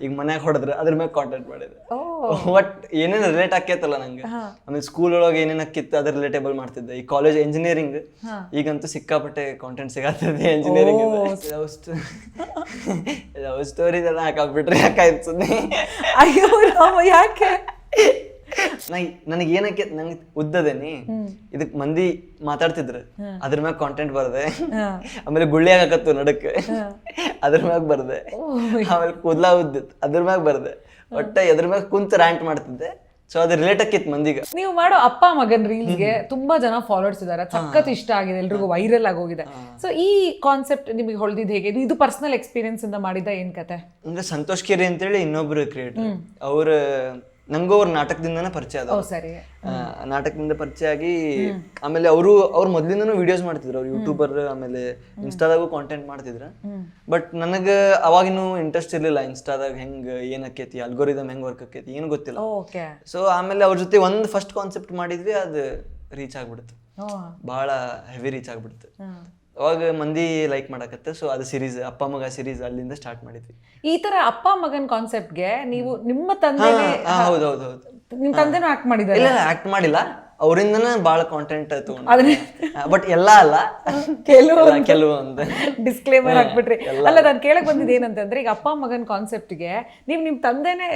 ಈಗ ಮನ್ಯಾಗ ಹೊಡೆದ್ರೆ ಅದ್ರ ಮೇಲೆ ಕಾಂಟ್ಯಾಕ್ಟ್ ಮಾಡಿದ್ರೆ ಬಟ್ ಏನೇನು ರಿಲೇಟ್ ಆಕೈತಲ್ಲ ನಂಗೆ? ಆಮೇಲೆ ಸ್ಕೂಲ್ ಒಳಗೆ ಏನೇನು ಆಕಿತ್ತು ಅದ್ರ ರಿಲೇಟೇಬಲ್ ಮಾಡ್ತಿದ್ದೆ. ಈ ಕಾಲೇಜ್ ಇಂಜಿನಿಯರಿಂಗ್ ಈಗಂತೂ ಸಿಕ್ಕಾಪಟ್ಟೆ ಕಾಂಟೆಂಟ್ ಸಿಗತ್ತದೆ ಇಂಜಿನಿಯರಿಂಗ್ ಲವ್ ಲವ್ ಸ್ಟೋರಿ ಎಲ್ಲ ಹಾಕಾಕ್ಬಿಟ್ರಿ ಯಾಕಾಯ್ತು ಸುದ್ದಿ ಅಯ್ಯೋ ರಾಮ ಯಾಕೆ? ನನಗೆ ಏನಕ್ಕೆ ನಂಗೆ ಉದ್ದದೇನಿ ಇದಕ್ ಮಂದಿ ಮಾತಾಡ್ತಿದ್ರು. ಅದ್ರ ಮ್ಯಾಗ ಕಾಂಟೆಂಟ್ ಬರ್ದೆ. ಆಮೇಲೆ ಗುಳ್ಳಿ ಆಗಕತ್ತು ನಡಕ್ಕೆ. ಅದ್ರ ಮ್ಯಾಗ ಬರ್ದೆ. ಆಮೇಲೆ ಕೂದ್ಲಾ ಉದ್ದಿತ್ತು ಅದ್ರ ಮ್ಯಾಗ ಬರ್ದೆ. ಒಟ್ಟ ಎದ್ರ ಮ್ಯಾಗ ಕುಂತ ರ್ಯಾಂಟ್ ಮಾಡ್ತಿದ್ದೆ. ಸೊ ಅದು ರಿಲೇಟ್ ಆಕಿತ್ತು ಮಂದಿಗ. ನೀವು ಮಾಡೋ ಅಪ್ಪ ಮಗನ್ ರೀಲ್ಗೆ ತುಂಬಾ ಜನ ಫಾಲೋವರ್ಸ್ ಇದ್ದಾರೆ ಸಖತ್ ಇಷ್ಟ ಆಗಿದೆ. ಎಲ್ರಿಗೂ ವೈರಲ್ ಆಗಿ ಹೋಗಿದೆ. ಸೊ ಈ ಕಾನ್ಸೆಪ್ಟ್ ನಿಮಗೆ ಹೊಳ್ದಿದ್ ಹೇಗೆ? ಇದು- ಇದು ಪರ್ಸನಲ್ ಎಕ್ಸ್ಪೀರಿಯನ್ಸ್ ಇಂದ ಮಾಡಿದ ಏನ್ ಕತೆ? ಅಂದ್ರೆ ಸಂತೋಷ್ ಕೆರಿ ಅಂತೇಳಿ ಇನ್ನೊಬ್ರು ಕ್ರಿಯೇಟರ್ ಅವ್ರ ನಂಗೂ ಅವ್ರ ನಾಟಕದಿಂದನೇ ಪರಿಚಯ ಅದ ಸರಿ. ನಾಟಕದಿಂದ ಪರಿಚಯ ಆಗಿ ಆಮೇಲೆ ಅವರು ಅವ್ರ ಮೊದ್ಲಿಂದನೂ ವಿಡಿಯೋಸ್ ಮಾಡ್ತಿದ್ರು. ಅವ್ರು ಯೂಟ್ಯೂಬರ್ ಆಮೇಲೆ ಇನ್ಸ್ಟಾದಾಗೂ ಕಾಂಟೆಂಟ್ ಮಾಡ್ತಿದ್ರು. ಬಟ್ ನನಗೆ ಅವಾಗಿನೂ ಇಂಟ್ರೆಸ್ಟ್ ಇರ್ಲಿಲ್ಲ. ಇನ್ಸ್ಟಾದಾಗ ಹೆಂಗ್ ಏನ್ ಆಕೈತಿ ಅಲ್ಗೋರಿದಮ್ ಹೆಂಗ್ ವರ್ಕ್ ಆಕೈತಿ ಏನು ಗೊತ್ತಿಲ್ಲ. ಸೊ ಆಮೇಲೆ ಅವ್ರ ಜೊತೆ ಒಂದು ಫಸ್ಟ್ ಕಾನ್ಸೆಪ್ಟ್ ಮಾಡಿದ್ವಿ ಅದು ರೀಚ್ ಆಗ್ಬಿಡ್ತು. ಬಹಳ ಹೆವಿ ರೀಚ್ ಆಗ್ಬಿಡ್ತು. ಅವಾಗ ಮಂದಿ ಲೈಕ್ ಮಾಡಕತ್ತೆ. ಸೊ ಅದು ಸಿರೀಸ್ ಅಪ್ಪ ಮಗ ಸಿರೀಸ್ ಅಲ್ಲಿಂದ ಸ್ಟಾರ್ಟ್ ಮಾಡಿದ್ವಿ. ಈ ತರ ಅಪ್ಪ ಮಗನ್ ಕಾನ್ಸೆಪ್ಟ್ಗೆ ನೀವು ನಿಮ್ಮ ತಂದೆ ಹೌದು ಹೌದು ಹೌದು ನಿಮ್ಮ ತಂದೆನೂ ಆಕ್ಟ್ ಮಾಡಿದ್ದಾರೆ ಇಲ್ಲ ಆಕ್ಟ್ ಮಾಡಿಲ್ಲ. ಅವರಿಂದನೇ ಭಾಳ ಕಾಂಟೆಂಟ್ ತಗೊಂಡು ಬಟ್ ಎಲ್ಲ ಅಲ್ಲ. ಕೆಲವು ಕೆಲವು ಕೆಲವೊಂದು. ಡಿಸ್ಕ್ಲೇಮರ್ ಹಾಕ್ಬಿಟ್ರಿ. ಅಲ್ಲ ನಾನು ಕೇಳಕ್ ಬಂದಿದ್ದು ಏನಂತಂದ್ರೆ ಈಗ ಅಪ್ಪ ಮಗನ್ ಕಾನ್ಸೆಪ್ಟ್ಗೆ ನೀವು ನಿಮ್ ತಂದೆನೆ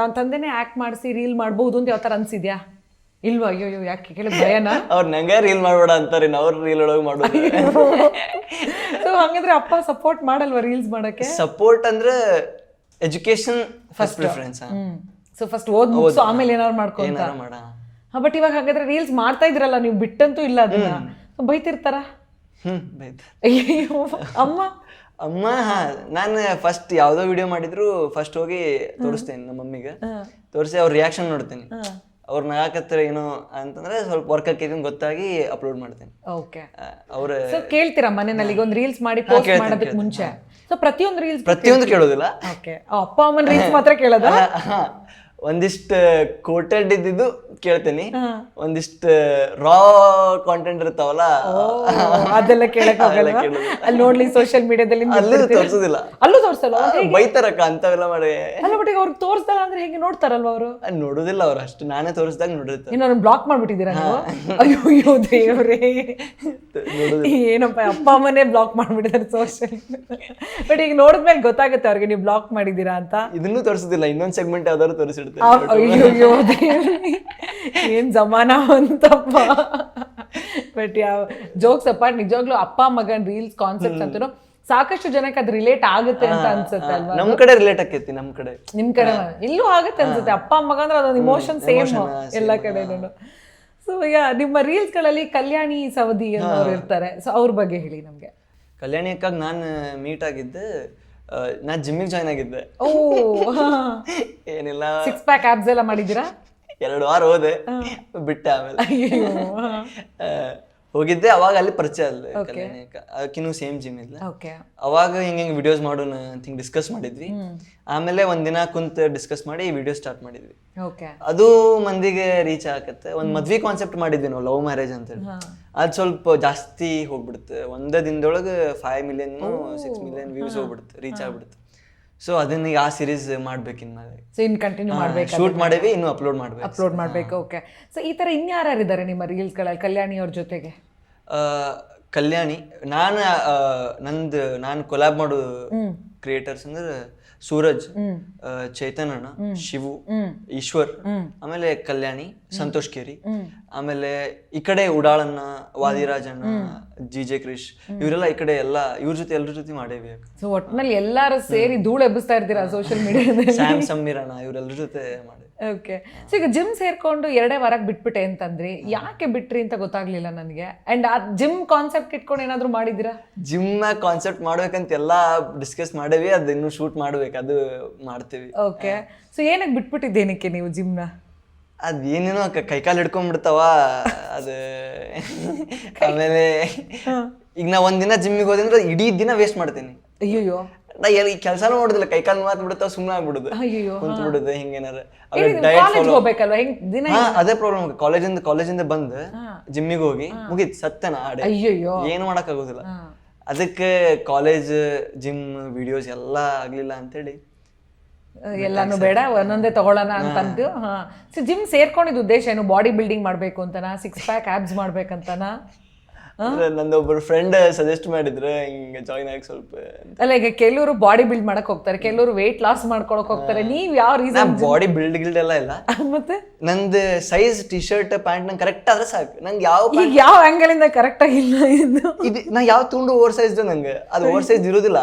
ನಾನು ತಂದೆನೆ ಆಕ್ಟ್ ಮಾಡಿಸಿ ರೀಲ್ ಮಾಡ್ಬೋದು ಅಂತ ಯಾವ ತರ ಅನ್ಸಿದ್ಯಾ? ಇಲ್ವಾ? ಅಯ್ಯೋ ಅಯ್ಯೋ ಯಾಕೆ? ಕೇಳಿ ಭಯನಾ? ಅವ್ರು ನಂಗೆ ರೀಲ್ ಮಾಡ್ಬೇಡ ಅಂತಾರೆ ಅವ್ರ ರೀಲ್ ಒಳಗೆ ಮಾಡೋದು. ಸೊ ಹಂಗಂದ್ರೆ ಅಪ್ಪ ಸಪೋರ್ಟ್ ಮಾಡಲ್ವಾ ರೀಲ್ಸ್ ಮಾಡಕ್ಕೆ? ಸಪೋರ್ಟ್ ಅಂದ್ರೆ education first preference so first ಓದ್ ಮುಗಿಸು ಆಮೇಲೆ ಏನಾದ್ರು ಮಾಡ್ಕೊಂತ ಏನಾರ ಮಾಡ. ಬಟ್ ಇವಾಗ ಹಾಗಾದ್ರೆ ರೀಲ್ಸ್ ಮಾಡ್ತಾ ಇದ್ರಲ್ಲ ನೀವು ಬಿಟ್ಟಂತೂ ಇಲ್ಲ ಅದನ್ನ. So ಬೈತಿರ್ತಾರ? ಹ್ಮ್ ಬೈತ ಅಯ್ಯೋ ಅಮ್ಮ? ಅಮ್ಮ ಹಾ. ನಾನು ಫಸ್ಟ್ ಯಾವ್ದೋ ವಿಡಿಯೋ ಮಾಡಿದ್ರು ಫಸ್ಟ್ ಹೋಗಿ ತೋರಿಸ್ತೇನೆ ನಮ್ಮ ಮಮ್ಮಿಗೆ. ತೋರಿಸಿ ಅವ್ರ ರಿಯಾಕ್ಷನ್ ನೋಡ್ತೀನಿ. ಅವ್ರು ನಗಾಕತ್ತರ ಏನು ಅಂತಂದ್ರೆ ಸ್ವಲ್ಪ ವರ್ಕ್ ಆಕೈತಿ ಗೊತ್ತಾಗಿ ಅಪ್ಲೋಡ್ ಮಾಡ್ತೇನೆ. ಓಕೆ ಅವ್ರ ಸೊ ಕೇಳ್ತೀರಾ ಮನೆಯಲ್ಲಿ ಒಂದು ರೀಲ್ಸ್ ಮಾಡಿ ಪೋಸ್ಟ್ ಮಾಡೋದಕ್ಕೆ ಮುಂಚೆ. ಸೊ ಪ್ರತಿಯೊಂದು ರೀಲ್ಸ್ ಪ್ರತಿಯೊಂದು ಕೇಳೋದಿಲ್ಲ. ಓಕೆ ಅಪ್ಪ ಅಮ್ಮನ ರೀಲ್ಸ್ ಮಾತ್ರ ಕೇಳೋದಾ? ಒಂದಿಷ್ಟು ಕೋಟೆಡ್ ಇದ್ದಿದ್ದು ಕೇಳ್ತೀನಿ. ಒಂದಿಷ್ಟು ರಾ ಕಾಂಟೆಂಟ್ ಇರ್ತಾವಲ್ಲ? ಅದೆಲ್ಲ ಕೇಳಕ್. ಅಲ್ಲಿ ನೋಡ್ಲಿ ಸೋಷಿಯಲ್ ಮೀಡಿಯಾದಲ್ಲಿ ಅಲ್ಲೂ ತೋರಿಸೋದಿಲ್ಲ. ಅಲ್ಲೂ ತೋರಿಸಲ್ಲ ಬೈತಾರಕ್ಕ ಅಂತವೆಲ್ಲ ಮಾಡಿ. ಅಲ್ಲ ಬಟ್ ಈಗ ಅವ್ರಿಗೆ ತೋರಿಸ್ದಲ್ಲ ಅಂದ್ರೆ ಹೇಗೆ ನೋಡ್ತಾರಲ್ವ ಅವರು? ನೋಡೋದಿಲ್ಲ ಅವ್ರು. ಅಷ್ಟು ನಾನೇ ತೋರಿಸ್ದಾಗ ನೋಡಿರ್ತಾರೆ ಇನ್ನು ಬ್ಲಾಕ್ ಮಾಡ್ಬಿಟ್ಟಿದ್ದೀರಾ ಅಯ್ಯೋ ಅಯ್ಯೋ ದೇವ್ರೇ. ಏನಪ್ಪ ಅಪ್ಪ ಅಮ್ಮನೇ ಬ್ಲಾಕ್ ಮಾಡ್ಬಿಟ್ಟಿದ್ದಾರೆ ಸೋಷಿಯಲ್ ಬಟ್ ಈಗ ನೋಡಿದ್ಮೇಲೆ ಗೊತ್ತಾಗುತ್ತೆ ಅವ್ರಿಗೆ ನೀವು ಬ್ಲಾಕ್ ಮಾಡಿದ್ದೀರಾ ಅಂತ. ಇದನ್ನೂ ತೋರಿಸೋದಿಲ್ಲ. ಇನ್ನೊಂದ್ ಸೆಗ್ಮೆಂಟ್ ಯಾವ್ದಾದ್ರು ತೋರಿಸಿಡ್ತೇನೆ ಅಯ್ಯೋ. ಏನ್ ಜಮಾನ ಅಂತಪ್ಪ. ಬಟ್ ಯಾವ ಜೋಕ್ಸ್ ಅಪ್ಪ ನಿಜವಾಗ್ಲೂ ಅಪ್ಪ ಮಗನ್ ರೀಲ್ಸ್ ಕಾನ್ಸೆಪ್ಟ್ ಅಂತೂ ಸಾಕಷ್ಟು ಜನಕ್ಕೆ ಅದು ರಿಲೇಟ್ ಆಗುತ್ತೆ ಅಂತ ಅನ್ಸುತ್ತೆ ಅಲ್ವಾ? ನಮ್ ಕಡೆ ರಿಲೇಟ್ ಆಕೈತಿ ನಮ್ ಕಡೆ. ನಿಮ್ ಕಡೆ ಇಲ್ಲೂ ಆಗುತ್ತೆ ಅನ್ಸುತ್ತೆ. ಅಪ್ಪ ಮಗ ಅಂದ್ರೆ ಅದೊಂದು ಇಮೋಷನ್ ಸೇಮ್ ಎಲ್ಲ ಕಡೆ ಸೊ ಯಾ ನಿಮ್ಮ ರೀಲ್ಸ್ಗಳಲ್ಲಿ ಕಲ್ಯಾಣಿ ಸವದಿ ಅನ್ನೋರು ಇರ್ತಾರೆ. ಸೊ ಅವ್ರ ಬಗ್ಗೆ ಹೇಳಿ ನಮ್ಗೆ. ಕಲ್ಯಾಣಿ ಅಕ್ಕಾಗ ನಾನು ಮೀಟ್ ಆಗಿದ್ದೆ. ನಾ ಜಿಮ್ಮಿಗೆ ಜಾಯ್ನ್ ಆಗಿದ್ದೆ. ಓ ಏನಿಲ್ಲ. ಸಿಕ್ಸ್ ಪ್ಯಾಕ್ ಆಬ್ಸ್ ಎಲ್ಲ ಮಾಡಿದ್ದೀರಾ? ಎರಡು ವಾರ ಹೋದೆ. ಬಿಟ್ಟೆ ಆಮೇಲೆ. ಅಯ್ಯೋ ಹೋಗಿದ್ದೆ ಅವಾಗ ಅಲ್ಲಿ ಪರಿಚಯ ಅಲ್ಲ ಅದಕ್ಕಿನ್ನು ಆಕಿನೂ ಸೇಮ್ ಜಿಮ್ ಇದ್ಲ. ಓಕೆ ಅವಾಗ ಹಿಂಗ ಹಿಂಗ್ ವಿಡಿಯೋಸ್ ಮಾಡೋಣ ಅಂತ ಹಿಂಗ್ ಡಿಸ್ಕಸ್ ಮಾಡಿದ್ವಿ. ಆಮೇಲೆ ಒಂದಿನ ಕುಂತ ಡಿಸ್ಕಸ್ ಮಾಡಿ ವಿಡಿಯೋ ಸ್ಟಾರ್ಟ್ ಮಾಡಿದ್ವಿ. ಅದು ಮಂದಿಗೆ ರೀಚ್ ಆಗತ್ತೆ. ಒಂದ್ ಮದ್ವಿ ಕಾನ್ಸೆಪ್ಟ್ ಮಾಡಿದ್ವಿ ನಾವು ಲವ್ ಮ್ಯಾರೇಜ್ ಅಂತ ಹೇಳಿ. ಅದ್ ಸ್ವಲ್ಪ ಜಾಸ್ತಿ ಹೋಗ್ಬಿಡುತ್ತೆ. ಒಂದೇ ದಿನದೊಳಗೆ five million six million views ಹೋಗ್ಬಿಡುತ್ತೆ ರೀಚ್ ಆಗ್ಬಿಡುತ್ತೆ. ಸೊ ಅದನ್ನ ಆ ಸಿರೀಸ್ ಮಾಡ್ಬೇಕು ಇನ್ಮೇಲೆ. ಸೊ ಇನ್ ಕಂಟಿನ್ಯೂ ಮಾಡ್ಬೇಕು ಶೂಟ್ ಮಾಡೇವಿ ಇನ್ನು ಅಪ್ಲೋಡ್ ಮಾಡ್ಬೇಕು. ಅಪ್ಲೋಡ್ ಮಾಡ್ಬೇಕು ಓಕೆ ಸೊ ಈ ತರ ಇನ್ಯಾರಿದ್ದಾರೆ ನಿಮ್ಮ ರೀಲ್ಸ್ಗಳಲ್ಲಿ ಕಲ್ಯಾಣಿ ಅವ್ರ ಜೊತೆಗೆ? ಕಲ್ಯಾಣಿ ನಾನು ನಂದು ನಾನು ಕೊಲಾಬ್ ಮಾಡೋ ಕ್ರಿಯೇಟರ್ಸ್ ಅಂದ್ರೆ ಸೂರಜ್ ಚೈತನ್ ಅಣ್ಣ ಶಿವು ಈಶ್ವರ್ ಆಮೇಲೆ ಕಲ್ಯಾಣಿ ಸಂತೋಷ್ ಕೇರಿ ಆಮೇಲೆ ಈ ಕಡೆ ಉಡಾಳಣ್ಣ ವಾದಿರಾಜ್ ಅಣ್ಣ ಜಿ ಜೆ ಕ್ರಿಶ್ ಇವರೆಲ್ಲ ಈ ಕಡೆ ಎಲ್ಲ ಇವ್ರ ಜೊತೆ ಎಲ್ಲರ ಜೊತೆ ಮಾಡೇವಿ ಸೊ ಒಟ್ನಲ್ಲಿ ಎಲ್ಲಾರು ಸೇರಿ ಧೂಳು ಎಬ್ಬಿಸ್ತಾ ಇರ್ತೀರಾ ಸೋಶಿಯಲ್ ಮೀಡಿಯಾದಲ್ಲಿ ಸ್ಯಾಮ್ ಸಮೀರ್ ಅಣ್ಣ ಇವರೆಲ್ಲರ ಜೊತೆ ಮಾಡಿ. ಓಕೆ ಸೊ ಈಗ ಜಿಮ್ ಸೇರ್ಕೊಂಡು ಎರಡೇ ವಾರಕ್ಕೆ ಬಿಟ್ಬಿಟ್ಟೆ ಅಂತಂದ್ರಿ ಯಾಕೆ ಬಿಟ್ರಿ ಅಂತ ಗೊತ್ತಾಗ್ಲಿಲ್ಲ ನನಗೆ? ಅಂಡ್ ಆ ಜಿಮ್ ಕಾನ್ಸೆಪ್ಟ್ ಇಟ್ಕೊಂಡು ಏನಾದ್ರು ಮಾಡಿದ್ದೀರಾ? ಜಿಮ್ ಕಾನ್ಸೆಪ್ಟ್ ಮಾಡ್ಬೇಕಂತ ಎಲ್ಲ ಡಿಸ್ಕಸ್ ಮಾಡೇವಿ ಅದು ಇನ್ನು ಶೂಟ್ ಮಾಡ್ಬೇಕು ಅದು ಮಾಡ್ತೀವಿ. ಓಕೆ ಸೊ ಏನಕ್ಕೆ ಬಿಟ್ಬಿಟ್ಟಿದ್ದೇನಕ್ಕೆ ನೀವು ಜಿಮ್ನ ಅದು ಏನೇನೋ ಕೈಕಾಲು ಹಿಡ್ಕೊಂಡ್ಬಿಡ್ತಾವ ಅದು ಆಮೇಲೆ ಈಗ ನಾ ಒಂದಿನ ಜಿಮ್ಮಿಗೆ ಹೋದ್ರೆ ಇಡೀ ದಿನ ವೇಸ್ಟ್ ಮಾಡ್ತೀನಿ. ಅಯ್ಯಯ್ಯೋ. ನಾ ಎಲ್ಲಿ ಕೆಲಸನೂ ಮಾಡೋದಿಲ್ಲ ಕೈಕಾಲು ಮಾತು ಬಿಡುತ್ತ ಸುಮ್ಮನೆ ಆಗ್ಬಿಡುದು ಕುಂತ ಬಿಡುದು ಹಿಂಗೇನಾರ. ಕಾಲೇಜ್ ಹೋಗ್ಬೇಕಲ್ವಾ? ಹೆಂಗ್ ದಿನ ಅದೇ ಪ್ರಾಬ್ಲಮ್ ಕಾಲೇಜಿಂದ ಕಾಲೇಜಿಂದ ಬಂದು ಜಿಮ್ಮಿಗೆ ಹೋಗಿ ಮುಗೀತ್ ಸತ್ತನ ಆಡೆ. ಅಯ್ಯೋ ಏನು ಮಾಡಕ್ ಆಗೋದಿಲ್ಲ ಅದಕ್ಕೆ ಕಾಲೇಜ್ ಜಿಮ್ ವಿಡಿಯೋಸ್ ಎಲ್ಲ ಆಗ್ಲಿಲ್ಲ ಅಂತೇಳಿ. ಎಲ್ಲಾನು ಬೇಡ ಒಂದೊಂದೇ ತಗೊಳ್ಳೋಣ ಅಂತ ಅಂದು ಹಾ. ಸೊ ಜಿಮ್ ಸೇರ್ಕೊಂಡಿದ್ದ ಉದ್ದೇಶ ಏನು? ಬಾಡಿ ಬಿಲ್ಡಿಂಗ್ ಮಾಡ್ಬೇಕು ಅಂತನಾ? ಸಿಕ್ಸ್ ಪ್ಯಾಕ್ ಆಬ್ಸ್ ಮಾಡ್ಬೇಕಂತನಾ? ನಂದೊಬ್ಬರು ಫ್ರೆಂಡ್ ಸಜೆಸ್ಟ್ ಮಾಡಿದ್ರೆ ಹಿಂಗೆ ಜಾಯಿನ್ ಆಗಿ ಸ್ವಲ್ಪ ಅಲ್ಲ ಈಗ ಕೆಲವರು ಬಾಡಿ ಬಿಲ್ಡ್ ಮಾಡಕ್ ಹೋಗ್ತಾರೆ ಕೆಲವರು ವೆಯ್ಟ್ ಲಾಸ್ ಮಾಡ್ಕೊಳಕ್ ಹೋಗ್ತಾರೆ ನೀವ್ ಯಾವ ರೀಸನ್ ಬಾಡಿ ಬಿಲ್ಡ್ ಗಿಲ್ಡ್ ಎಲ್ಲ ಇಲ್ಲ. ಮತ್ತೆ? ನಂದು ಸೈಜ್ ಟಿ ಶರ್ಟ್ ಪ್ಯಾಂಟ್ ನಂಗೆ ಕರೆಕ್ಟ್ ಆದ್ರೆ ಸಾಕು. ನಂಗೆ ಯಾವ ಈಗ ಯಾವ ಆಂಗಲ್ ಇಂದ ಕರೆಕ್ಟ್ ಆಗಿಲ್ಲ ಇದು? ಇದು ನಾ ಯಾವ ತುಂಡು ಓವರ್ ಸೈಜ್ ನಂಗೆ. ಅದು ಓವರ್ ಸೈಜ್ ಇರುದಿಲ್ಲ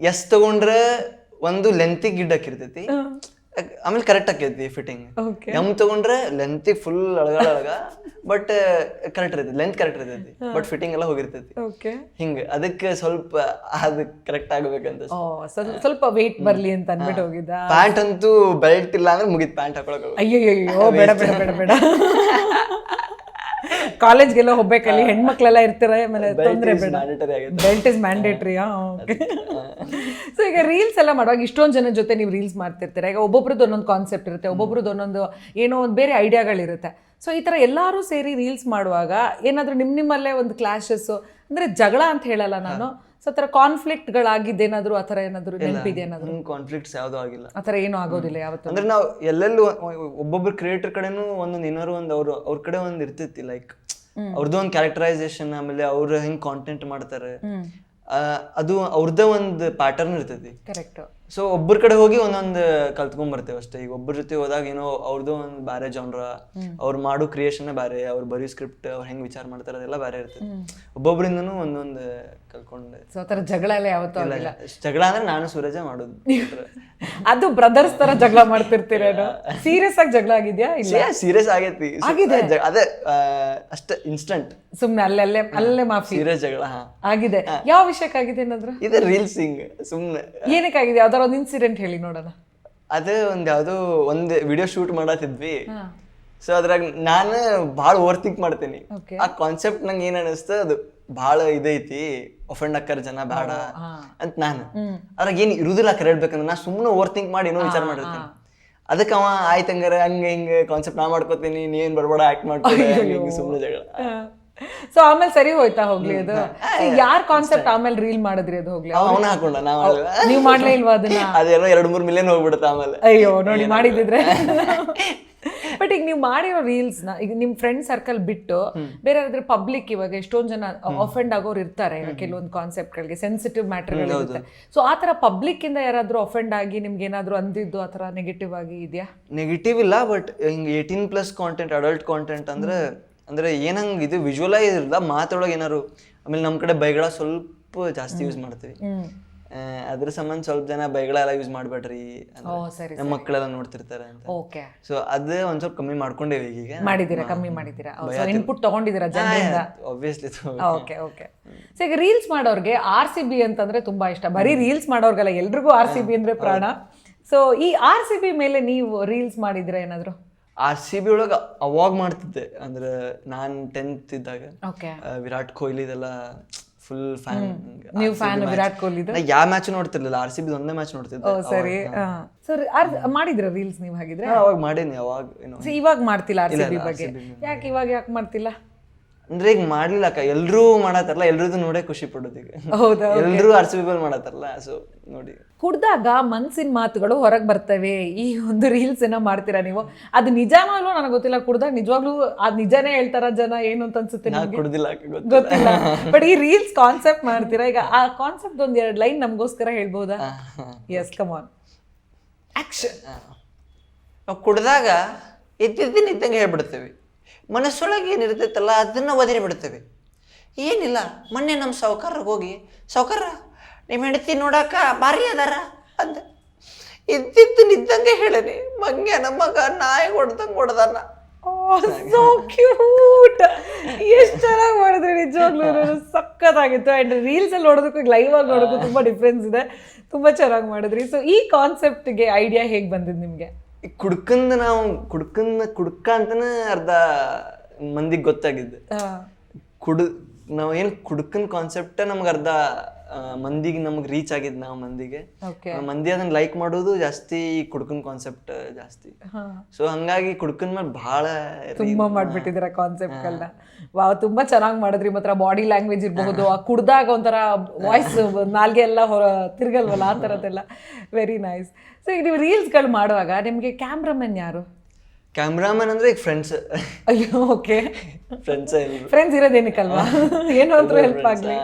ಎಸ್ ತಗೊಂಡ್ರೆ ಒಂದು ಲೆಂತಿಗೆ ಗಿಡ್ ಹಾಕಿರ್ತೈತಿ ಆಮೇಲೆ ಕರೆಕ್ಟ್ ಆಕೈತಿ ಫಿಟ್ಟಿಂಗ್ ಎಂ ತಗೊಂಡ್ರೆ ಲೆಂತ್ ಫುಲ್ ಅಳಗ ಅಳಗ ಬಟ್ ಕರೆಕ್ಟ್ ಇರ್ತೈತಿ ಲೆಂತ್ ಕರೆಕ್ಟ್ ಇರ್ತೈತಿ ಬಟ್ ಫಿಟ್ಟಿಂಗ್ ಎಲ್ಲ ಹೋಗಿರ್ತೈತಿ. ಓಕೆ ಹಿಂಗ ಅದಕ್ಕೆ ಸ್ವಲ್ಪ ಅದು ಕರೆಕ್ಟ್ ಆಗಬೇಕಂತ ಸ್ವಲ್ಪ ವೆಯ್ಟ್ ಬರ್ಲಿ ಅಂತ ಅನ್ಬಿಟ್ಟು ಹೋಗಿದ್ದ? ಪ್ಯಾಂಟ್ ಅಂತೂ ಬೆಲ್ಟ್ ಇಲ್ಲ ಅಂದ್ರೆ ಮುಗಿತ್ ಪ್ಯಾಂಟ್ ಹಾಕೊಳಕ್. ಅಯ್ಯೋ ಬೇಡ ಬೇಡ ಬೇಡ ಬೇಡ. ಕಾಲೇಜ್ಗೆಲ್ಲ ಹೋಗ್ಬೇಕಲ್ಲಿ ಹೆಣ್ಮಕ್ಳೆಲ್ಲ ಇರ್ತಾರೆ ಆಮೇಲೆ ತೊಂದ್ರೆ ಬೇಡ. Belt is mandatory okay so ಈಗ ರೀಲ್ಸ್ ಎಲ್ಲ ಮಾಡುವಾಗ ಇಷ್ಟೊಂದು ಜನ ಜೊತೆ ನೀವು ರೀಲ್ಸ್ ಮಾಡ್ತಿರ್ತೀರ. ಈಗ ಒಬ್ಬೊಬ್ರದ್ದು ಒಂದೊಂದು ಕಾನ್ಸೆಪ್ಟ್ ಇರುತ್ತೆ ಒಬ್ಬೊಬ್ರದ್ದು ಒಂದೊಂದು ಏನೋ ಒಂದು ಬೇರೆ ಐಡಿಯಾಗಳಿರುತ್ತೆ. ಸೊ ಈ ಥರ ಎಲ್ಲರೂ ಸೇರಿ ರೀಲ್ಸ್ ಮಾಡುವಾಗ ಏನಾದರೂ ನಿಮ್ಮ ನಿಮ್ಮಲ್ಲೇ ಒಂದು ಕ್ಲಾಶಸ್ಸು ಅಂದರೆ ಜಗಳ ಅಂತ ಹೇಳಲ್ಲ ನಾನು. ಸೊ ಆ ಥರ ಕಾನ್ಫ್ಲಿಕ್ಟ್ಗಳಾಗಿದ್ದೇನಾದರೂ ಆ ಥರ ಏನಾದರೂ ನೆನಪಿದೆ ಏನಾದರೂ? ಕಾನ್ಫ್ಲಿಕ್ಟ್ಸ್ ಯಾವುದೂ ಆಗಿಲ್ಲ. ಆ ಥರ ಏನೂ ಆಗೋದಿಲ್ಲ ಯಾವತ್ತು? ಅಂದ್ರೆ ನಾವು ಎಲ್ಲೆಲ್ಲೂ ಒಬ್ಬೊಬ್ರು ಕ್ರಿಯೇಟರ್ ಕಡೆನೂ ಒಂದೊಂದು ಏನಾರು ಒಂದು ಅವರು ಅವ್ರ ಕಡೆ ಒಂದು ಇರ್ತೈತಿ ಲೈಕ್ ಅವ್ರದ್ದು ಒಂದು ಕ್ಯಾರೆಕ್ಟರೈಸೇಷನ್ ಆಮೇಲೆ ಅವ್ರು ಹೆಂಗ್ ಕಾಂಟೆಂಟ್ ಮಾಡ್ತಾರೆ. ಅದು ಅವ್ರದ್ದೇ ಒಂದು ಪ್ಯಾಟರ್ನ್ ಇರ್ತೈತಿ. ಕರೆಕ್ಟ್ ಸೊ ಒಬ್ಬರ ಕಡೆ ಹೋಗಿ ಒಂದೊಂದು ಕಲ್ತ್ಕೊಂಡ್ ಬರ್ತೇವೆ ಅಷ್ಟೇ. ಈಗ ಒಬ್ಬರ ಜೊತೆ ಹೋದಾಗ ಏನೋ ಅವ್ರದ್ದು ಒಂದು ಬೇರೆ ಜಾನ್ರ ಅವ್ರು ಮಾಡೋ ಕ್ರಿಯೇಷನ್ ಬೇರೆ ಅವ್ರು ಬರೀ ಸ್ಕ್ರಿಪ್ಟ್ ಅವ್ರು ಹೆಂಗ್ ವಿಚಾರ ಮಾಡ್ತಾರೆ ಅದೆಲ್ಲ ಬೇರೆ ಇರ್ತೈತಿ. ಒಬ್ಬೊಬ್ಬರಿಂದನೂ ಒಂದೊಂದು ಕಲ್ಕೊಂಡೆ ಸೊ ಆ ಥರ ಜಗಳ ಎಲ್ಲ ಯಾವತ್ತೂ ಆಗಿಲ್ಲ. ಜಗಳ ಅಂದ್ರೆ ನಾನು ಸೂರಜ ಮಾಡೋದು. ಅದು ಬ್ರದರ್ಸ್ ತರ ಜಗಳ ಮಾಡ್ತಿರ್ತೀರೇನೋ? ಸೀರಿಯಸ್ ಆಗಿ ಜಗಳ ಆಗಿದ್ಯಾ? ಇಲ್ಲ. ಸೀರಿಯಸ್ ಆಗೈತಿ. ಆಗಿದೆ? ಅದೇ ಅಷ್ಟೇ ಇನ್ಸ್ಟಂಟ್ ಸುಮ್ನೆ ಅಲ್ಲೇ ಅಲ್ಲೇ ಮಾಫಿ. ಸೀರಿಯಸ್ ಜಗಳ ಹಾ. ಆಗಿದೆ. ಯಾವ ವಿಷಯಕ್ಕಾಗಿದೆ ಏನಾದ್ರು? ಇದು ರೀಲ್ಸಿಂಗ್ ಸುಮ್ಮನೆ ಏನಕ್ಕಾಗಿದೆ ಯಾವ್ದಾರ ಒಂದು ಇನ್ಸಿಡೆಂಟ್ ಹೇಳಿ ನೋಡೋಣ. ಅದೇ ಒಂದ್ ಯಾವ್ದೋ ಒಂದ್ ವಿಡಿಯೋ ಶೂಟ್ ಮಾಡತ್ತಿದ್ವಿ ಸೊ ಅದ್ರಾಗ ನಾನು ಭಾಳ ಓವರ್ ಥಿಂಕ್ ಮಾಡ್ತೀನಿ. Okay. ಆ ಕಾನ್ಸೆಪ್ಟ್ ನಂಗೆ ಏನ್ ಅನಿಸ್ತ ಅದು? ಭಾಳ ಇದೈತಿ ಒಫೆಂಡ್ ಅಕ್ಕರ್ ಜನ ಬೇಡ ಅಂತ ನಾನು. ಅದ್ರಾಗ ಏನ್ ಇರುದಿಲ್ಲ ಕರೆ ಹೇಳ್ಬೇಕಂದ್ರೆ ನಾ ಸುಮ್ಮನೆ ಓವರ್ ಥಿಂಕ್ ಮಾಡಿ ಏನೋ ವಿಚಾರ ಮಾಡಿರ್ತೀನಿ. ಅದಕ್ಕೆ ಅವ ಆಯ್ತು ಹಂಗಾರೆ ಹಂಗೆ ಹಿಂಗೆ ಕಾನ್ಸೆಪ್ಟ್ ನಾ ಮಾಡ್ಕೋತೀನಿ ನೀನ್ ಬರ್ಬೇಡ ಆಕ್ಟ್ ಮಾಡ್ತೀನಿ ಸುಮ್ಮನೆ ಜಗಳ. ಸೊ ಆಮೇಲೆ ಸರಿ ಹೋಯ್ತಾ ಹೋಗ್ಲಿ ಅದು? ಯಾರ್ ಕಾನ್ಸೆಪ್ಟ್ ಆಮೇಲೆ ರೀಲ್ ಮಾಡಿದ್ರಿ ಅದು ಹೋಗ್ಲಿ? ಅವನ ಹಾಕೊಂಡ ನಾ ನೀವ್ ಮಾಡ್ಲೇ ಇಲ್ವಾ ಅದನ್ನ? ಅದೆಲ್ಲ ಎರಡು ಮೂರ್ ಮಿಲಿಯನ್ ಹೋಗ್ಬಿಡುತ್ತೆ ಆಮೇಲೆ. ಅಯ್ಯೋ ನೋಡಿ ಮಾಡಿದಿದ್ರೆ ಬಟ್ ಈಗ ನೀವು ಮಾಡಿರೋ ರೀಲ್ಸ್ನ ಈಗ ನಿಮ್ಮ ಫ್ರೆಂಡ್ ಸರ್ಕಲ್ ಬಿಟ್ಟು ಬೇರೆ ಯಾರಾದ್ರೂ ಪಬ್ಲಿಕ್ ಇವಾಗ ಎಷ್ಟೊಂದು ಜನ ಅಫೆಂಡ್ ಆಗೋರು ಇರ್ತಾರೆ ಕೆಲವೊಂದು ಕಾನ್ಸೆಪ್ಟ್ಗಳಿಗೆ ಸೆನ್ಸಿಟಿವ್ ಮ್ಯಾಟರ್ಗಳು ಇರುತ್ತೆ. ಸೊ ಆ ಥರ ಪಬ್ಲಿಕ್ ಇಂದ ಯಾರಾದ್ರೂ ಅಫೆಂಡ್ ಆಗಿ ನಿಮ್ಗೆ ಏನಾದ್ರು ಅಂದಿದ್ದು ಆ ಥರ ನೆಗೆಟಿವ್ ಆಗಿ ಇದೆಯಾ? ನೆಗೆಟಿವ್ ಇಲ್ಲ ಬಟ್ ಹಿಂಗ್ eighteen plus content adult content ಅಂದ್ರೆ ಅಂದ್ರೆ ಏನಂಗ್ ಇದು ವಿಜುವಲೈಸ್ ಇರಲ್ಲ ಮಾತೊಳಗೆ ಏನಾರು ಆಮೇಲೆ ನಮ್ ಕಡೆ ಬೈಗಳ ಸ್ವಲ್ಪ ಜಾಸ್ತಿ ಯೂಸ್ ಮಾಡ್ತೀವಿ. ಅದ್ರ ಸಂಬಂಧ ಸ್ವಲ್ಪ ಜನ ಬೈಗಳೆಲ್ಲ ಯೂಸ್ ಮಾಡ್ಬೇಡ್ರಿ ಓ ಸರಿ ನಮ್ಮ ಮಕ್ಕಳೆಲ್ಲ ನೋಡ್ತಿರ್ತಾರೆ ಅಂತ. ಓಕೆ. ಸೊ ಅದ ಒಂದ್ ಸ್ವಲ್ಪ ಕಮ್ಮಿ ಮಾಡ್ಕೊಂಡೇವಿ ಈಗ ಮಾಡಿದ್ದೀರಾ? ಕಮ್ಮಿ ಮಾಡಿದ್ದೀರಾ? ಇನ್ಪುಟ್ ತಗೊಂಡಿದ್ದೀರಾ ಜನರಿಂದ? Obviously okay okay. ಸೊ ಈಗ ರೀಲ್ಸ್ ಮಾಡೋರ್ಗೆ ಆರ್ ಸಿ ಬಿ ಅಂತಂದ್ರೆ ತುಂಬಾ ಇಷ್ಟ. ಬರೀ ರೀಲ್ಸ್ ಮಾಡೋರ್ಗಲ್ಲ ಎಲ್ರಿಗೂ ಆರ್ ಸಿ ಬಿ ಅಂದ್ರೆ ಪ್ರಾಣ. ಸೊ ಈ ಆರ್ ಸಿ ಬಿ ಮೇಲೆ ನೀವು ರೀಲ್ಸ್ ಮಾಡಿದ್ರೆ ಏನಾದ್ರು? ಆರ್ ಸಿ ಬಿ ಒಳಗ ಅವಾಗ ಮಾಡ್ತಿದ್ದೆ. ಅಂದ್ರೆ ನಾನ್ ಟೆಂತ್ ಇದ್ದಾಗ ವಿರಾಟ್ ಕೊಹ್ಲಿದೆಲ್ಲ ಫುಲ್ ಫ್ಯಾನ್ ನೀವು ಫ್ಯಾನ್ ವಿರಾಟ್ ಕೊಹ್ಲಿ ಯಾವ ಮ್ಯಾಚ್ ನೋಡ್ತಿರ್ಲಿಲ್ಲ ಆರ್ ಸಿ ಬಿ ಒಂದೇ ಮ್ಯಾಚ್ ನೋಡ್ತಿದ್ದೆ. ಸರಿ. ಸರ್ ಮಾಡಿದ್ರ ರೀಲ್ಸ್ ನೀವು ಹಾಗಿದ್ರೆ? ಅವಾಗ ಮಾಡೇನಿ ಅವಾಗ ಇವಾಗ ಮಾಡ್ತಿಲ್ಲ ಆರ್ ಸಿ ಬಿ ಬಗ್ಗೆ. ಯಾಕೆ ಇವಾಗ ಯಾಕೆ ಮಾಡ್ತಿಲ್ಲ? ಅಂದ್ರೆ ಈಗ ಮಾಡ್ಲಿಲ್ಲ ಅಕ್ಕ. ಎಲ್ರೂ ಮಾಡತ್ತಾರಲ್ಲ ಎಲ್ರದ್ದು ನೋಡೇ ಖುಷಿ ಪಡೋದು ಈಗ. ಹೌದಾ? ಎಲ್ರೂ ಆರ್ ಸಿ ಬಿ ಮಾಡತ್ತಾರಲ್ಲ ಸೊ ನೋಡಿ. ಕುಡ್ದಾಗ ಮನ್ಸಿನ ಮಾತುಗಳು ಹೊರಗೆ ಬರ್ತವೆ. ಈ ಒಂದು ರೀಲ್ಸ್ ಏನೋ ಮಾಡ್ತೀರಾ ನೀವು? ಅದು ನಿಜಾನೋ ಅಲ್ವೋ ನನಗೆ ಗೊತ್ತಿಲ್ಲ. ಕುಡ್ದಾಗ ನಿಜವಾಗ್ಲೂ ಅದ್ ನಿಜಾನೇ ಹೇಳ್ತಾರ ಜನ ಏನು ಅಂತ ಅನ್ಸುತ್ತೆ ನಿಮ್ಗೆ? ಕುಡ್ದಿಲ್ಲ ಗೊತ್ತಿಲ್ಲ. ಬಟ್ ಈ ರೀಲ್ಸ್ ಕಾನ್ಸೆಪ್ಟ್ ಮಾಡ್ತೀರಾ? ಈಗ ಆ ಕಾನ್ಸೆಪ್ಟ್ ಒಂದ್ ಎರಡು ಲೈನ್ ನಮಗೋಸ್ಕರ ಹೇಳ್ಬೋದಾ? ಎಸ್ ಕಮ್ ಆನ್ ಆಕ್ಷನ್ ನಾವು ಕುಡ್ದಾಗ ಇದ್ದಿದ್ದಿನ ಇದ್ದಂಗೆ ಹೇಳ್ಬಿಡ್ತೇವೆ. ಮನಸ್ಸೊಳಗೆ ಏನಿರ್ತೈತಲ್ಲ ಅದನ್ನ ಒದರಿ ಬಿಡ್ತೇವೆ. ಏನಿಲ್ಲ ಮೊನ್ನೆ ನಮ್ಮ ಸಾವ್ಕಾರ್ರಿಗೆ ಹೋಗಿ ಸಾವ್ಕಾರ ನಿಮ್ಮ ಹೆಂಡತಿ ನೋಡಾಕ ಭಾರಿ ಅದಾರ? ಅಂದ. ಇದ್ದಿದ್ದು ನಿದ್ದಂಗೆ ಹೇಳೇನಿ. ಮಂಗೆ ನಮ್ಮ ಮಗ ನಾಯಿ ಹೊಡ್ದಂಗೆ ಹೊಡ್ದಾನ. ಸೋ ಕ್ಯೂಟ್ ಎಷ್ಟು ಚೆನ್ನಾಗಿ ಮಾಡಿದ್ರಿ ನಿಜವಾಗ್ಲೂ. ಸಖತ್ತಾಗಿತ್ತು. ಅಂಡ್ ರೀಲ್ಸ್ ಅಲ್ಲಿ ನೋಡೋದಕ್ಕೂ ಲೈವ್ ಆಗಿ ನೋಡೋದಕ್ಕೂ ತುಂಬ ಡಿಫ್ರೆನ್ಸ್ ಇದೆ. ತುಂಬ ಚೆನ್ನಾಗಿ ಮಾಡಿದ್ರಿ. ಸೊ ಈ ಕಾನ್ಸೆಪ್ಟ್ಗೆ ಐಡಿಯಾ ಹೇಗೆ ಬಂದಿದ್ದು ನಿಮಗೆ? ಈ ಕುಡ್ಕಂದ ನಾವು ಕುಡ್ಕಂದ ಕುಡ್ಕ ಅಂತನ ಅರ್ಧ ಮಂದಿಗೆ ಗೊತ್ತಾಗಿದ್ದು. ಕುಡ್ ನಾವು ಏನು ಕುಡ್ಕನ್ ಕಾನ್ಸೆಪ್ಟ್ ನಮ್ಗೆ ಅರ್ಧ ಮಂದಿಗೆ ನಮಗೆ ರೀಚ್ ಆಗಿದ್ ನಾವು ಮಂದಿಗೆ. ಮಂದಿ ಅದನ್ನ ಲೈಕ್ ಮಾಡೋದು ಜಾಸ್ತಿ ಕುಡ್ಕನ್ ಕಾನ್ಸೆಪ್ಟ್ ಜಾಸ್ತಿ. ಸೊ ಹಂಗಾಗಿ ಕುಡ್ಕನ್ ಮೇಲೆ ಬಹಳ ತುಂಬಾ ಕಾನ್ಸೆಪ್ಟ್ ಎಲ್ಲ ವಾವ್ ತುಂಬಾ ಚೆನ್ನಾಗಿ ಮಾಡಿದ್ರಿ. ಮಾತ್ರ ಬಾಡಿ ಲ್ಯಾಂಗ್ವೇಜ್ ಇರಬಹುದು. ಆ ಕುಡ್ದಾಗ ಒಂಥರ ವಾಯ್ಸ್ ನಾಲ್ಗೆ ಎಲ್ಲ ಹೊರ ತಿರ್ಗಲ್ವಲ್ಲ? ಆ ಥರದ್ದೆಲ್ಲ ವೆರಿ ನೈಸ್ ಸೊ ಈಗ ನೀವು ರೀಲ್ಸ್ಗಳು ಮಾಡುವಾಗ ನಿಮಗೆ ಕ್ಯಾಮ್ರಾಮನ್ ಯಾರು? ಕ್ಯಾಮ್ರಾಮನ್ ಅಂದ್ರೆ ಈಗ ಫ್ರೆಂಡ್ಸ್ ಅಯ್ಯೋ ಓಕೆ ಫ್ರೆಂಡ್ಸ್ ಫ್ರೆಂಡ್ಸ್ ಇರೋದೇನಕ್ಕಲ್ವಾ? ಏನೋ ಅಂತ ಹೆಲ್ಪ್ ಆಗಲಿ.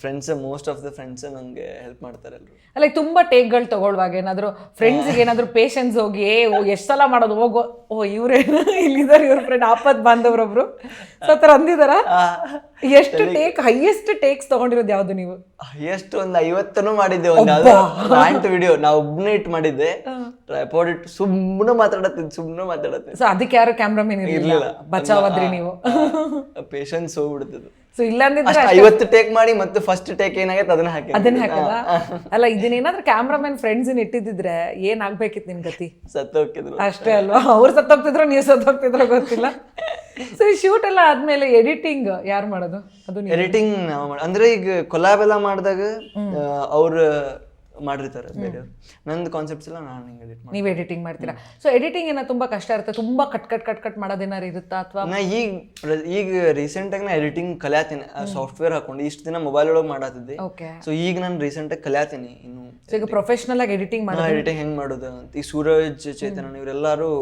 Friends most of the friends ನಂಗೆ ಹೆಲ್ಪ್ ಮಾಡ್ತಾರೆ ಎಲ್ರು. ಅಲ್ಲ ತುಂಬಾ ಟೇಕ್ಗಳು ತಗೊಳ್ವಾಗ ಏನಾದ್ರು ಫ್ರೆಂಡ್ಸ್ಗೆ ಏನಾದ್ರು ಪೇಷನ್ಸ್ ಹೋಗಿ ಏ ಎಷ್ಟು ಸಲ ಮಾಡೋದು? ಹೋಗೋ ಓ ಇವ್ರೇನು ಇಲ್ಲಿದ್ದಾರೆ ಇವ್ರ ಫ್ರೆಂಡ್ ಆಪತ್ ಬಾಂಧವ್ರೊಬ್ರು. ಸೊ ಆ ಥರ ಅಂದಿದಾರ ಎಷ್ಟು ಟೇಕ್ ಹೈಯೆಸ್ಟ್ ಟೇಕ್ಸ್ ತಗೊಂಡಿರೋದು ಯಾವ್ದು ನೀವು? ಎಷ್ಟು ಒಂದ್ ಐವತ್ತನು ಮಾಡಿದ್ದೆ ಒಂದ್ ವಿಡಿಯೋ ನಾ ಒಬ್ನೇ ಇಟ್ ಮಾಡಿದ್ದೆ. ಟ್ರೈಪಾಡ್ ಇಟ್ಟು ಸುಮ್ಮನೆ ಮಾತಾಡತ್ತೀನಿ ಸುಮ್ಮನೆ ಮಾತಾಡತ್ತೀನಿ. ಸೊ ಅದಕ್ಕೆ ಯಾರು ಕ್ಯಾಮ್ರಾಮನ್ ಇರಲಿಲ್ಲ? ಬಚಾವಾದ್ರಿ ನೀವು. ಪೇಷನ್ಸ್ ಹೋಗ್ಬಿಡ್ತದ. ಸೊ ಇಲ್ಲಾಂದಿದ್ರೆ ಐವತ್ತು ಟೇಕ್ ಮಾಡಿ ಮತ್ತೆ ಫಸ್ಟ್ ಟೇಕ್ ಏನಾಗೈತೆ ಅದನ್ನ ಹಾಕಿ ಅದನ್ನ ಹಾಕಲ್ಲ ಅಲ್ಲ ಇದನ್ನೇನಾದ್ರೂ ಕ್ಯಾಮ್ರಾಮನ್ ಫ್ರೆಂಡ್ಸ್ ಇನ್ ಏನ್ ಏನಾಗ್ಬೇಕಿತ್ತು ನಿಮ್ ಗತಿ? ಸತ್ತೋಗ್ತಿದ್ರು. ಅಷ್ಟೇ ಅಲ್ವಾ? ಅವ್ರು ಸತ್ತೋಗ್ತಿದ್ರು ನೀವು ಸತ್ತೋಗ್ತಿದ್ರು ಗೊತ್ತಿಲ್ಲ. ಸೊ ಈ ಶೂಟ್ ಎಲ್ಲ ಆದ್ಮೇಲೆ ಎಡಿಟಿಂಗ್ ಯಾರು ಮಾಡೋದು? ಅದು ಎಡಿಟಿಂಗ್ ಅಂದ್ರೆ ಈಗ ಕೊಲಾಬ್ ಎಲ್ಲ ಮಾಡಿದಾಗ ಅವ್ರು ಮಾಡಿರ್ತಾರೆ ಬೇರೆ. ನಂದು ಕಾನ್ಸೆಪ್ಟ್ಸ್ ಎಲ್ಲ ನಾನು ಹಿಂಗೆ ಎಡಿಟ್ ಮಾಡಿ ನೀವು ಎಡಿಟಿಂಗ್ ಮಾಡ್ತೀರಾ? ಸೊ ಎಡಿಟಿಂಗ್ ಏನೋ ತುಂಬಾ ಕಷ್ಟ ಇರುತ್ತೆ. ತುಂಬಾ ಕಟ್ ಕಟ್ ಕಟ್ ಕಟ್ ಮಾಡೋದೇನಾರು ಇರುತ್ತಾ ಅಥವಾ? ನಾ ಈಗ ಪ್ರ- ಈಗ ರೀಸೆಂಟ್ ಆಗಿ ನಾ ಎಡಿಟಿಂಗ್ ಕಲ್ಯಾತೀನಿ. ಸಾಫ್ಟ್ವೇರ್ ಹಾಕೊಂಡು ಇಷ್ಟು ದಿನ ಮೊಬೈಲ್ ಒಳಗೆ ಮಾಡತ್ತಿದ್ದೆ ಓಕೆ ಸೊ ಈಗ ನಾನು ರೀಸೆಂಟಾಗಿ ಕಲಿಯಾತೀನಿ ಇನ್ನು ಸೊ ಈಗ ಪ್ರೊಫೆಷನಲ್ ಆಗಿ ಎಡಿಟಿಂಗ್ ಮಾಡಿ ಎಡಿಟಿಂಗ್ ಹೆಂಗೆ ಮಾಡೋದು ಅಂತ. ಈ ಸೂರಜ್ ಚೇತನ ಇವರೆಲ್ಲರೂ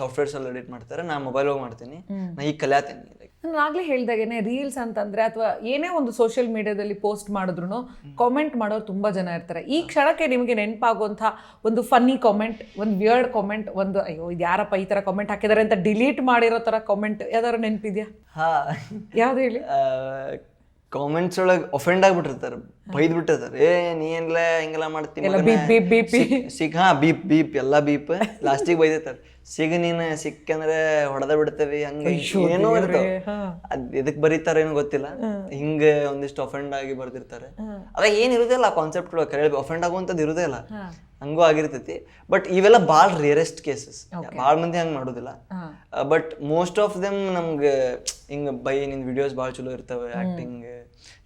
ಸಾಫ್ಟ್ವೇರ್ಸ್ ಎಲ್ಲ ಎಡಿಟ್ ಮಾಡ್ತಾರೆ. ನಾ ಮೊಬೈಲ್ ಹೋಗಿ ಮಾಡ್ತೀನಿ. ನಾ ಈಗ ಕಲಿಯಾತೀನಿ. ನಾನು ಆಗ್ಲೇ ಹೇಳ್ದಾಗೇನೆ ರೀಲ್ಸ್ ಅಂತಂದ್ರೆ ಅಥವಾ ಏನೇ ಒಂದು ಸೋಷಿಯಲ್ ಮೀಡಿಯಾದಲ್ಲಿ ಪೋಸ್ಟ್ ಮಾಡಿದ್ರು ಕಾಮೆಂಟ್ ಮಾಡೋರು ತುಂಬಾ ಜನ ಇರ್ತಾರೆ. ಈ ಕ್ಷಣಕ್ಕೆ ನಿಮಗೆ ನೆನಪಾಗುವಂಥ ಒಂದು ಫನ್ನಿ ಕಾಮೆಂಟ್ ಒಂದು ವಿಯರ್ಡ್ ಕಾಮೆಂಟ್ ಒಂದು ಅಯ್ಯೋ ಇದು ಯಾರಪ್ಪ ಈ ಥರ ಕಾಮೆಂಟ್ ಹಾಕಿದ್ದಾರೆ ಅಂತ ಡಿಲೀಟ್ ಮಾಡಿರೋ ಥರ ಕಾಮೆಂಟ್ ಯಾವ್ದಾರು ನೆನಪಿದ್ಯಾ? ಹಾ. ಯಾವ್ದು ಹೇಳಿ? ಕಾಮೆಂಟ್ಸ್ ಒಳಗೆ ಒಫೆಂಡ್ ಆಗ್ಬಿಟ್ಟಿರ್ತಾರೆ ಬೈದ್ ಬಿಟ್ಟಿರ್ತಾರೆ. ಏ ನೀ ಏನ್ಲ ಹಿಂಗೆಲ್ಲ ಮಾಡ್ತೀನಿ ಸಿಗ್ ಹಾ ಬೀಪ್ ಬೀಪ್ ಎಲ್ಲ ಬೀಪ್. ಲಾಸ್ಟಿಗೆ ಬೈದಿರ್ತಾರೆ. ಸಿಗ ನೀನು ಸಿಕ್ಕಂದ್ರೆ ಹೊಡೆದ ಬಿಡ್ತೇವೆ ಹಂಗ ಏನೋ ಇರ್ತಾವ. ಅದ್ ಎದಕ್ ಬರೀತಾರ ಏನು ಗೊತ್ತಿಲ್ಲ. ಹಿಂಗ ಒಂದಿಷ್ಟು ಒಫೆಂಡ್ ಆಗಿ ಬರ್ದಿರ್ತಾರೆ. ಅದ ಏನ್ ಇಲ್ಲ ಕಾನ್ಸೆಪ್ಟ್ ಕರೆ ಒಫೆಂಡ್ ಆಗೋಂತ ಇರುದೇ ಇಲ್ಲ. ಹಂಗೂ ಆಗಿರ್ತೈತಿ. ಬಟ್ ಇವೆಲ್ಲ ಭಾಳ ರೇರೆಸ್ಟ್ ಕೇಸಸ್ ಭಾಳ ಮಂದಿ ಹಂಗೆ ಮಾಡೋದಿಲ್ಲ. ಬಟ್ ಮೋಸ್ಟ್ ಆಫ್ ದೆಮ್ ನಮ್ಗೆ ಹಿಂಗ ಬೈ ನಿನ್ ವಿಡಿಯೋಸ್ ಭಾಳ ಚಲೋ ಇರ್ತವೆ ಆಕ್ಟಿಂಗ್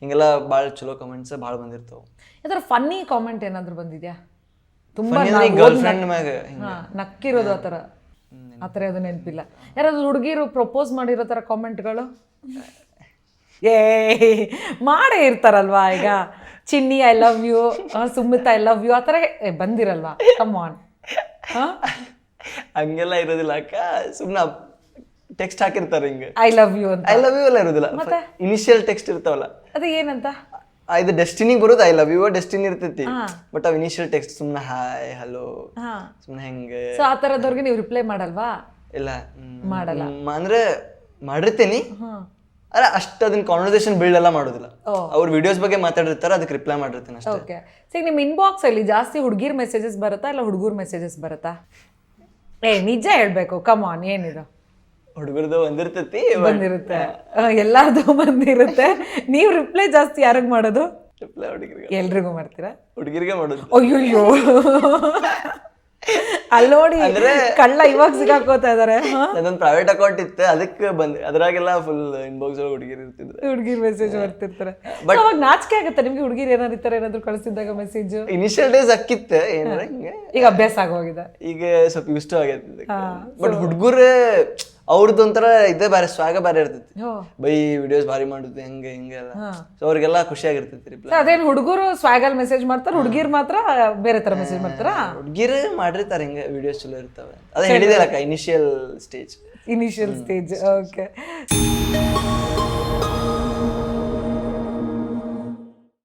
ಹಿಂಗೆಲ್ಲ ಭಾಳ ಚಲೋ ಕಮೆಂಟ್ಸ್ ಭಾಳ ಬಂದಿರ್ತವೆ ಯಾವ್ದಾರ ಫನ್ನಿ ಕಾಮೆಂಟ್ ಏನಾದ್ರು ಬಂದಿದ್ಯಾ? ತುಂಬಾ ಗರ್ಲ್ ಫ್ರೆಂಡ್ ಮ್ಯಾಗ ನಕ್ಕಿರೋದು ಆ ಥರ. ಆ ಥರ ಅದು ನೆನಪಿಲ್ಲ. ಯಾರಾದ್ರು ಹುಡುಗಿರು ಪ್ರಪೋಸ್ ಮಾಡಿರೋ ಥರ ಕಾಮೆಂಟ್ಗಳು ಏ ಮಾಡೇ ಇರ್ತಾರಲ್ವಾ ಈಗ? Chinni I love you Sumit I love you ಆ ಥರ ಬಂದಿರಲ್ವಾ? ಕಮ್ ಆನ್ ಹಂಗೆಲ್ಲ ಇರೋದಿಲ್ಲ ಅಕ್ಕ. ಸುಮ್ಮನೆ ಟೆಕ್ಸ್ಟ್ ಹಾಕಿರ್ತಾರೆ ಹಿಂಗ. ಐ ಲವ್ ಯು ಅಂತ. ಐ ಲವ್ ಯು ಎಲ್ಲ ಇರೋದಿಲ್ಲ. ಇನಿಷಿಯಲ್ ಟೆಕ್ಸ್ಟ್ ಇರ್ತಾವಲ್ಲ. ಅದು ಏನಂತ? ಇದು ಡೆಸ್ಟಿನಿಗೆ ಬರೋದು ಐ ಲವ್ ಯು ಡೆಸ್ಟಿನಿ ಇರ್ತೈತಿ. ಬಟ್ ಅವ್ ಇನಿಷಿಯಲ್ ಟೆಕ್ಸ್ಟ್ ಸುಮ್ಮನೆ ಹಾಯ್ ಹಲೋ ಸುಮ್ಮನೆ ಹೆಂಗೆ? ಸೊ ಆ ಥರದವ್ರಿಗೆ ನೀವು ರಿಪ್ಲೈ ಮಾಡಲ್ವಾ? ಇಲ್ಲ. ಮಾಡಲ್ಲ. ಅಂದ್ರೆ ಮಾಡಿರ್ತೀನಿ. ಅಲ್ಲ ಅಷ್ಟು ಅದನ್ನ ಕಾನ್ವರ್ಸೇಷನ್ ಬಿಲ್ಡ್ ಎಲ್ಲ ಮಾಡೋದಿಲ್ಲ. ಅವ್ರ ವಿಡಿಯೋಸ್ ಬಗ್ಗೆ ಮಾತಾಡಿರ್ತಾರೆ ಅದಕ್ಕೆ ರಿಪ್ಲೈ ಮಾಡಿರ್ತೀನಿ ಅಷ್ಟೇ. ಓಕೆ ಸೊ ನಿಮ್ಮ ಇನ್ಬಾಕ್ಸ್ ಅಲ್ಲಿ ಜಾಸ್ತಿ ಹುಡುಗಿರ್ ಮೆಸೇಜಸ್ ಬರುತ್ತಾ ಇಲ್ಲ ಹುಡುಗರ ಮೆಸೇಜಸ್ ಬರುತ್ತಾ? ಏ ನಿಜ ಹೇಳ್ಬೇಕು ಕಮ್ ಆನ್ ಏನಿದು? ಹುಡುಗರದು ಒಂದಿರ್ತೈತಿ ಬಂದಿರುತ್ತೆ. ಎಲ್ಲಾರ್ದು ಬಂದಿರುತ್ತೆ. ನೀವು ರಿಪ್ಲೈ ಜಾಸ್ತಿ ಯಾರಿಗೆ ಮಾಡೋದು? ರಿಪ್ಲೈ ಹುಡುಗರಿಗೆ. ಎಲ್ರಿಗೂ ಮಾಡ್ತೀರಾ? ಹುಡುಗಿರಿಗೆ ಮಾಡೋದು. ಅಯ್ಯಯ್ಯೋ. ಅಲ್ಲಿ ನೋಡಿ ಕಳ್ಳ ಇವಾಗ ಸಿಗಾಕೋತಾ ಇದಾರೆ ಅದೊಂದು ಪ್ರೈವೇಟ್ ಅಕೌಂಟ್ ಇತ್ತು ಅದಕ್ಕೆ ಬಂದ್. ಅದ್ರಾಗೆಲ್ಲ ಫುಲ್ ಇನ್ಬಾಕ್ಸ್ ಒಳಗೆ ಹುಡುಗಿರು ಇರ್ತಿದ್ರು. ಹುಡುಗಿರ್ ಮೆಸೇಜ್ ಬರ್ತಿರ್ತಾರೆ. ಬಟ್ ಅವಾಗ ನಾಚಿಕೆ ಆಗುತ್ತೆ ನಿಮ್ಗೆ ಹುಡುಗಿರ್ ಏನಾರು ಈ ಥರ ಏನಾದ್ರು ಕಳಿಸಿದ್ದಾಗ ಮೆಸೇಜ್ ಇನಿಷಿಯಲ್ ಡೇಸ್ ಅಕ್ಕಿತ್ತು ಏನಾರ ಹಿಂಗೆ ಈಗ ಅಭ್ಯಾಸ ಆಗೋಗಿದೆ. ಈಗ ಸ್ವಲ್ಪ ಇಷ್ಟ ಆಗೈತೆ ಬಟ್ ಹುಡುಗರು ಅವ್ರದ್ದು ಒಂಥರ ಇದೇ ಬೇರೆ ಸ್ವಾಗ ಬೇರೆ ಇರ್ತೈತಿ. ಬೈ ವಿಡಿಯೋಸ್ ಭಾರಿ ಮಾಡುದು ಹೆಂಗೆ ಹಿಂಗೆ ಎಲ್ಲ. ಸೊ ಅವ್ರಿಗೆಲ್ಲ ಖುಷಿ ಆಗಿರ್ತೈತಿ ಅದೇನು ಹುಡುಗರು ಸ್ವಾಗಲ್ ಮೆಸೇಜ್ ಮಾಡ್ತಾರೆ ಹುಡುಗಿರ್ ಮಾತ್ರ ಬೇರೆ ತರ ಮೆಸೇಜ್ ಮಾಡ್ತಾರ? ಹುಡುಗಿರು ಮಾಡಿರ್ತಾರೆ ಹಿಂಗೆ ವಿಡಿಯೋಸ್ ಚಲೋ ಇರ್ತವೆ ಅದೇ ಹೇಳಿದೆ initial stage initial stage okay